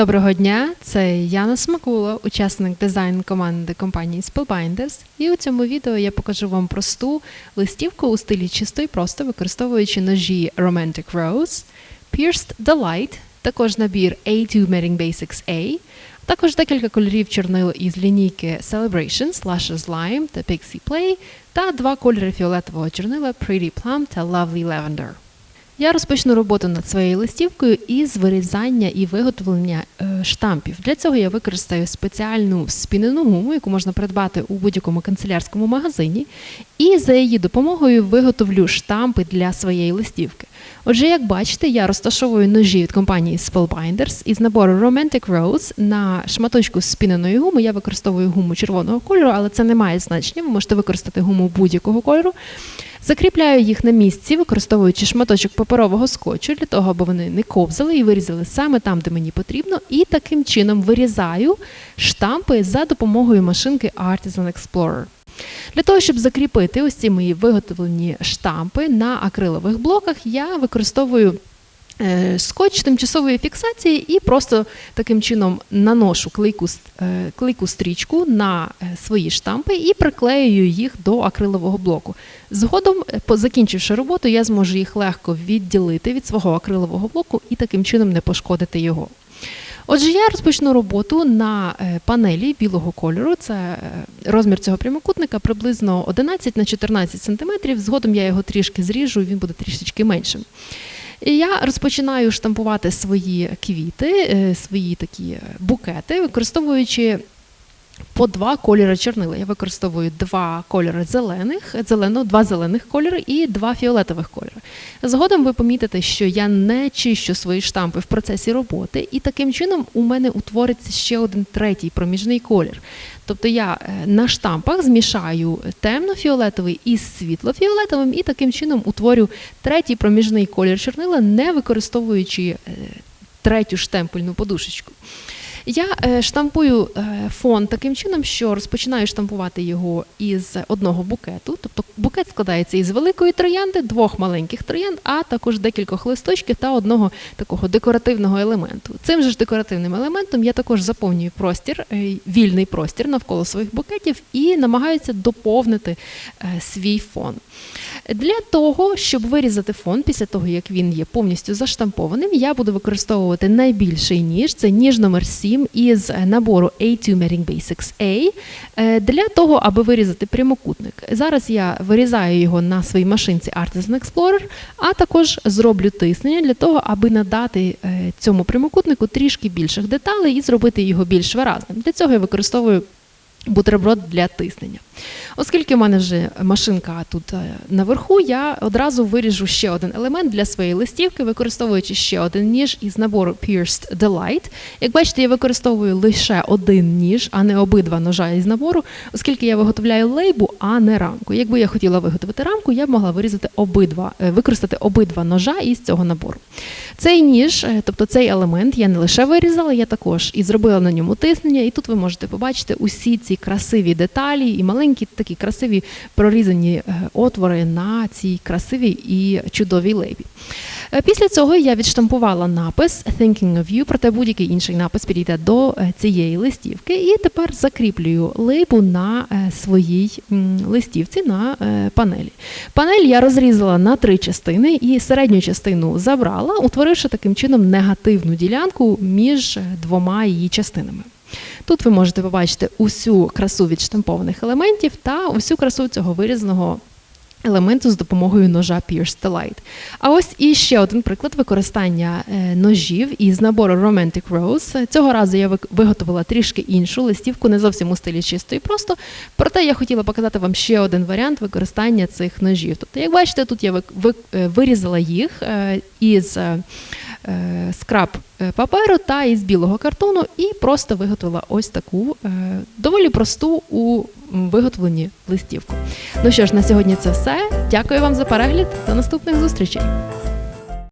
Доброго дня, це Яна Смакула, учасник дизайн команди компанії Spellbinders. І у цьому відео я покажу вам просту листівку у стилі чисто і просто, використовуючи ножі Romantic Rose, Pierced Delight, також набір A2 Matting Basics A, також декілька кольорів чорнил із лінійки Celebrations, Luscious Lime та Pixie Play, та два кольори фіолетового чорнила Pretty Plum та Lovely Lavender. Я розпочну роботу над своєю листівкою із вирізання і виготовлення е, штампів. Для цього я використаю спеціальну спінену гуму, яку можна придбати у будь-якому канцелярському магазині, і за її допомогою виготовлю штампи для своєї листівки. Отже, як бачите, я розташовую ножі від компанії Spellbinders із набору Romantic Rose на шматочку спіненої гуми. Я використовую гуму червоного кольору, але це не має значення. Ви можете використати гуму будь-якого кольору. Закріпляю їх на місці, використовуючи шматочок паперового скотчу для того, аби вони не ковзали і вирізали саме там, де мені потрібно. І таким чином вирізаю штампи за допомогою машинки Artisan Explorer. Для того, щоб закріпити ось ці мої виготовлені штампи на акрилових блоках, я використовую скотч тимчасової фіксації і просто таким чином наношу клейку, е, клейку стрічку на е, свої штампи і приклеюю їх до акрилового блоку. Згодом, е, закінчивши роботу, я зможу їх легко відділити від свого акрилового блоку і таким чином не пошкодити його. Отже, я розпочну роботу на е, панелі білого кольору. Це е, розмір цього прямокутника приблизно 11 на 14 см. Згодом я його трішки зріжу, він буде трішечки меншим. І я розпочинаю штампувати свої квіти, е, свої такі е, букети, використовуючи по два кольори чорнила. Я використовую два кольори зелених, зелено, два зелених кольори і два фіолетових кольори. Згодом ви помітите, що я не чищу свої штампи в процесі роботи, і таким чином у мене утвориться ще один третій проміжний колір. Тобто я е, на штампах змішаю темно-фіолетовий із світло-фіолетовим, і таким чином утворю третій проміжний колір чорнила, не використовуючи е, третю штемпельну подушечку. Я е, штампую е, фон таким чином, що розпочинаю штампувати його із одного букету. Тобто букет складається із великої троянди, двох маленьких троянд, а також декількох листочків та одного такого декоративного елементу. Цим же ж декоративним елементом я також заповнюю простір, е, вільний простір навколо своїх букетів і намагаюся доповнити свій фон. Для того, щоб вирізати фон після того, як він є повністю заштампованим, я буду використовувати найбільший ніж. Це ніж номер 7 із набору A2 Matting Basics A е, для того, аби вирізати прямокутник. Зараз я вирізаю його на своїй машинці Artisan Explorer, а також зроблю тиснення для того, аби надати е, цьому прямокутнику трішки більших деталей і зробити його більш виразним. Для цього я використовую бутерброд для тиснення. Оскільки в мене вже машинка тут е, наверху, я одразу виріжу ще один елемент для своєї листівки, використовуючи ще один ніж із набору Pierced Delight. Як бачите, я використовую лише один ніж, а не обидва ножа із набору, оскільки я виготовляю лейбу, а не рамку. Якби я хотіла виготовити рамку, я б могла вирізати обидва, е, використати обидва ножа із цього набору. Цей ніж, е, тобто цей елемент, я не лише вирізала, я також і зробила на ньому тиснення, і тут ви можете побачити усі ці красиві деталі і маленькі такі красиві прорізані е, отвори на цій красивій і чудовій лейбі. Е, Після цього я відштампувала напис Thinking of you, проте будь-який інший напис підійде до е, цієї листівки. І тепер закріплюю лейбу на своїй листівці на панелі. Панель я розрізала на три частини і середню частину забрала, утворивши таким чином негативну ділянку між двома її частинами. Тут ви можете побачити усю красу відштампованих елементів та усю красу цього вирізаного елементу з допомогою ножа Pierced Delight. А ось і ще один приклад використання е, ножів із набору Romantic Rose. Цього разу я виготовила трішки іншу листівку, не зовсім у стилі чисто і просто. Проте я хотіла показати вам ще один варіант використання цих ножів. Тобто, як бачите, тут я е, вирізала їх е, із скраб е, паперу та із білого картону і просто виготовила ось таку е, доволі просту у виготовленні листівку. Ну що ж, на сьогодні це все. Дякую вам за перегляд. До наступних зустрічей.